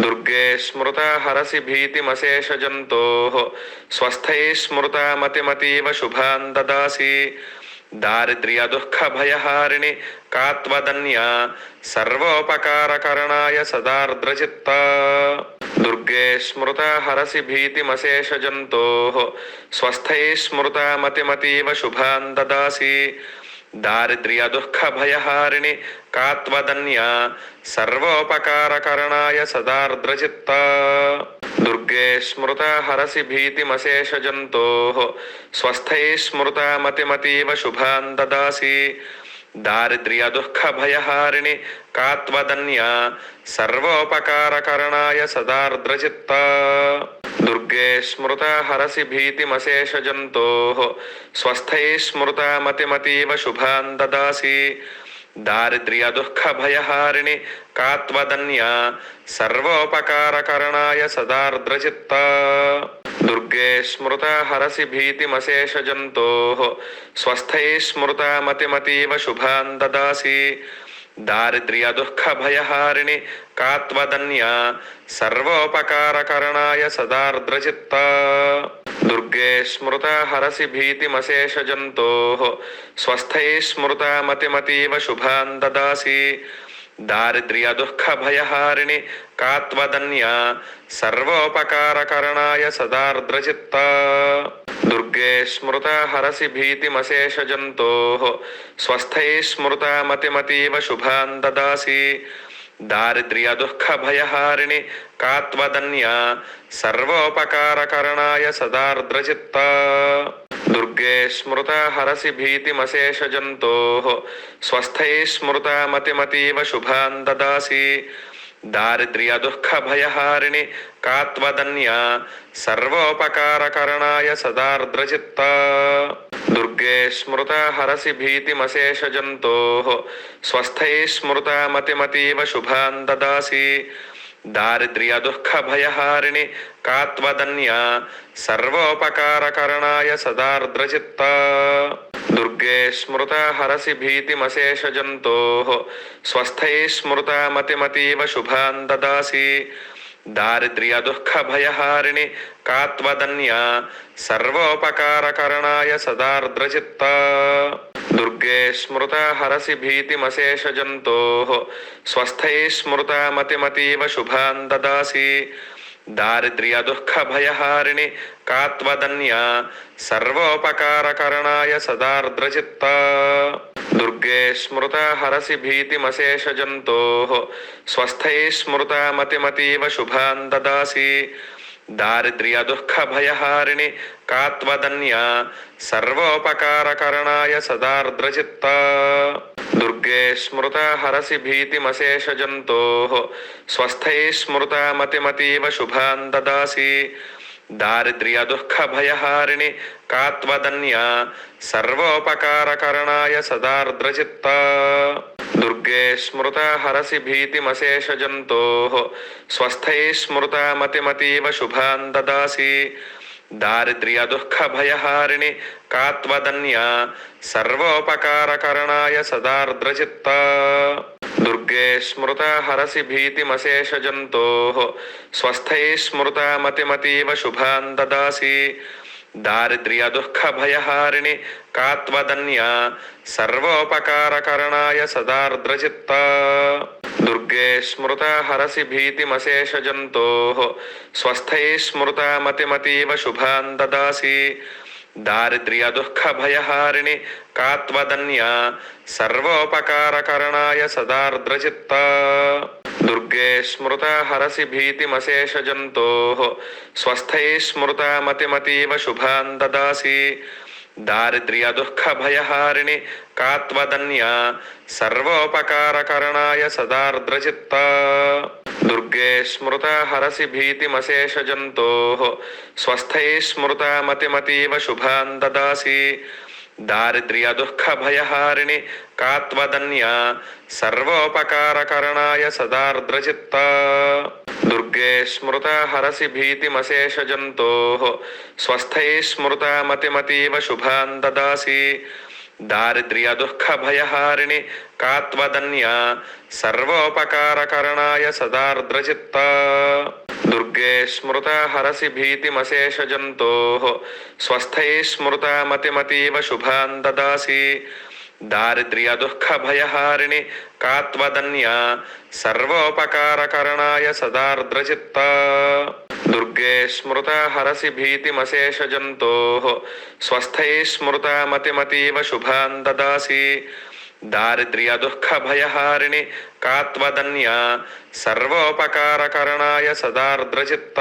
दुर्गे स्मृता हरसि भीतिमशेषजन्तोः स्वस्थै स्मृता मतिमतीव शुभान् ददासि। दारिद्र्यदुःखभयहारिणि कात्वदन्या सर्वोपकारकरणाय सदार्द्रचित्ता। दुर्गे स्मृता हरसि भीतिमशेषजन्तोः स्वस्थै स्मृता मतिमतीव शुभान् ददासि। దారిద్ర్య దుఃఖ భయహారిణి కాత్వదన్య సర్వోపకారకరణాయ సదార్ద్రచిత్త. దుర్గే స్మృత హరసి భీతిమశేషజంతో స్వస్థై స్మృత మతిమతీవ శుభాన్ దదాసి. దారిద్ర్య దుఃఖ కాత్వదన్య సర్వోపకారకరణాయ సదార్ద్రచిత్త. दुर्गे स्मृता हरसि भीतिमशेषजन्तोः, स्वस्थै स्मृता मतिमतीव शुभान् ददासि। दारिद्र्यदुःखभयहारिणि कात्वदन्या सर्वोपकारकरणाय सदार्द्रचित्ता। दुर्गे स्मृता हरसि भीतिमशेषजन्तोः, स्वस्थै स्मृता मतिमतीव शुभान् ददासि। దారిద్ర్య దుఃఖ భయహారిణి కాత్వదన్య సర్వోపకారకరణాయ సదార్ద్రచిత్త దుర్గే స్మృత హరసి భీతిమశేషజంతో స్వస్థై స్మృత మతిమతీవ శుభాన్ దదాసి దారిద్ర్య దుఃఖ భయహారిణి సర్వోపకారకరణాయ సదార్ద్రచిత్త దుర్గే స్మృత హరసి భీతిమశేషజంతో స్వస్థై స్మృత మతిమతీవ శుభాన్ దదాసి దారిద్ర్య దుఃఖ భయహారిణి కాత్వదన్యా సర్వోపకారకరణాయ సదార్ద్రచిత్త దుర్గే స్మృత హరసి భీతిమశేషజంతో స్వస్థై స్మృత మతిమతీవ శుభాన్ దదాసి దారిద్ర్య దుఃఖ భయహారిణి కాత్వదన్య సర్వోపకారకరణాయ సదార్ద్రచిత్త దుర్గే స్మృత హరసి భీతిమశేషజంతో స్వస్థై స్మృత మతిమతీవ శుభాన్ దదాసి దారిద్ర్య దుఃఖ కాత్వదన్య సర్వోపకారకరణాయ సదార్ద్రచిత్త दुर्गे स्मृता हरसि भीतिमशेषजन्तोः, स्वस्थै स्मृता मतिमतीव शुभान् ददासि। दारिद्र्यदुःखभयहारिणि कात्वदन्या सर्वोपकारकरणाय सदार्द्रचित्ता। दुर्गे स्मृता हरसि भीतिमशेषजन्तोः, स्वस्थै स्मृता मतिमतीव शुभान् ददासि। దారిద్ర్య దుఃఖ భయహారిణి కాత్వదన్య సర్వోపకారకరణాయ సదార్ద్రచిత్త దుర్గే స్మృత హరసి భీతిమశేషజంతో స్వస్థై స్మృత మతిమతీవ శుభాన్ దదాసి దారిద్ర్య దుఃఖ భయహారిణి సర్వోపకారకరణాయ సదార్ద్రచిత్త దుర్గే స్మృత హరసి భీతిమశేషజంతో స్వస్థై స్మృత మతిమతీవ శుభాన్ దదాసి దారిద్ర్య దుఃఖ భయహారిణి కాత్వదన్యా సర్వోపకారకరణాయ సదార్ద్రచిత్త దుర్గే స్మృత హరసి భీతిమశేషజంతో స్వస్థై స్మృత మతిమతీవ శుభాన్ దదాసి దారిద్ర్య దుఃఖ భయహారిణి కాత్వదన్య సర్వోపకారకరణాయ సదార్ద్రచిత్త. దుర్గే స్మృత హరసి భీతిమశేషజంతో స్వస్థై స్మృత మతిమతీవ శుభాన్ దదాసి. దారిద్ర్య దుఃఖ కాత్వదన్య సర్వోపకారకరణాయ సదార్ద్రచిత్త. దుర్గే స్మృత హరసి భీతిమశేషజంతో స్వస్థై స్మృత మతిమతీవ శుభాన్ దదాసి దారిద్ర్య దుఃఖ భయహారిణి కాత్వదన్యా సర్వోపకారకరణాయ సదార్ద్రచిత్త దుర్గే స్మృత హరసి భీతిమశేషజంతో స్వస్థై స్మృత మతిమతీవ శుభాన్ దదాసి దారిద్ర్య దుఃఖ భయహారిణి కాత్వదన్య సర్వోపకారకరణాయ సదార్ద్రచిత్త దుర్గే స్మృత హరసి భీతిమశేషజంతో స్వస్థై స్మృత మతిమతీవ శుభాన్ దదాసి దారిద్ర్య దుఃఖ భయహారిణి కాత్వదన్య సర్వోపకారకరణాయ సదార్ద్రచిత్త दुर्गे स्मृता हरसि भीतिमशेषजन्तोः स्वस्थै स्मृता मतिमतीव शुभान् ददासि। दारिद्र्यदुःखभयहारिणि का त्वदन्या सर्वोपकारकरणाय सदार्द्रचित्ता। दुर्गे स्मृता हरसि भीतिमशेषजन्तोः स्वस्थैः स्मृता मतिमतीव शुभान् ददासि। దారిద్ర్య దుఃఖ భయహారిణి కాత్వదన్యా సర్వోపకారకరణాయ సదార్ద్రచిత్త. దుర్గే స్మృత హరసి భీతిమశేషజంతో. స్వస్థై స్మృత మతిమతీవ శుభాం దదాసి. దారిద్ర్య దుఃఖ భయహారిణి సర్వోపకారకరణాయ సదార్ద్రచిత్త.